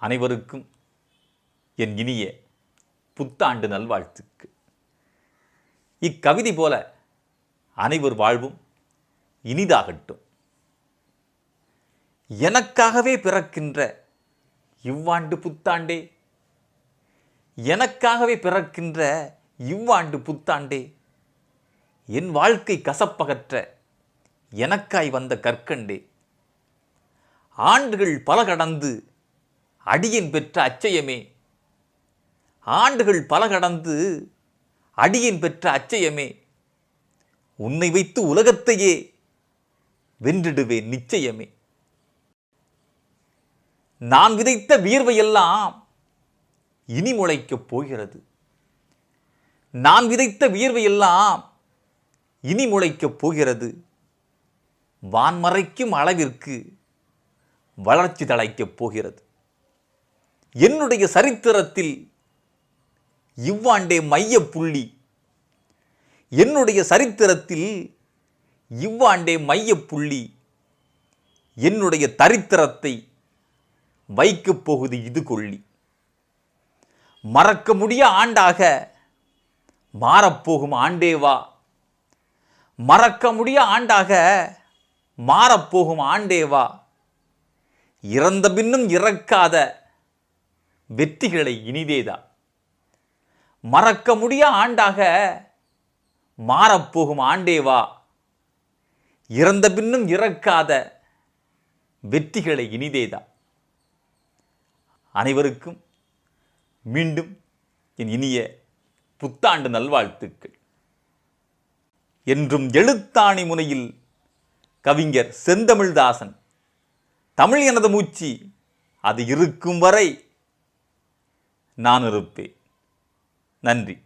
அனைவருக்கும் என் இனிய புத்தாண்டு நல்வாழ்த்துக்கு இக்கவிதை போல அனைவர் வாழ்வும் இனிதாகட்டும். எனக்காகவே பிறக்கின்ற இவ்வாண்டு புத்தாண்டே எனக்காகவே பிறக்கின்ற இவ்வாண்டு புத்தாண்டே என் வாழ்க்கை கசப்பகற்ற எனக்காய் வந்த கற்கண்டே ஆண்டுகள் பல கடந்து அடியின் பெற்ற அச்சயமே. ஆண்டுகள் பல கடந்து அடியின் பெற்ற அச்சயமே. உன்னை வைத்து உலகத்தையே வென்றிடுவேன் நிச்சயமே. நான் விதைத்த வியர்வையெல்லாம் இனி முளைக்கப் போகிறது. நான் விதைத்த வியர்வையெல்லாம் இனி முளைக்கப் போகிறது. வான்மறைக்கும் அளவிற்கு வளர்ச்சி தழைக்கப் போகிறது. என்னுடைய சரித்திரத்தில் இவ்வாண்டே மைய புள்ளி. என்னுடைய சரித்திரத்தில் இவ்வாண்டே மைய புள்ளி. என்னுடைய தரித்திரத்தை வைக்கப் போகுது இது கொள்ளி. மறக்க முடிய ஆண்டாக மாறப்போகும் ஆண்டேவா மறக்க முடிய ஆண்டாக மாறப்போகும் ஆண்டேவா இறந்த பின்னும் இறக்காத வெற்றிகளை இனிதேதா மறக்க முடிய ஆண்டாக மாறப்போகும் ஆண்டேவா இறந்த பின்னும் இறக்காத வெற்றிகளை இனிதேதா அனைவருக்கும் மீண்டும் என் இனிய புத்தாண்டு நல்வாழ்த்துக்கள். என்றும் எழுத்தாணி முனையில் கவிஞர் செந்தமிழ்தாசன் தமிழ் எனது மூச்சு அது இருக்கும் வரை நான் இருப்பேன். நன்றி.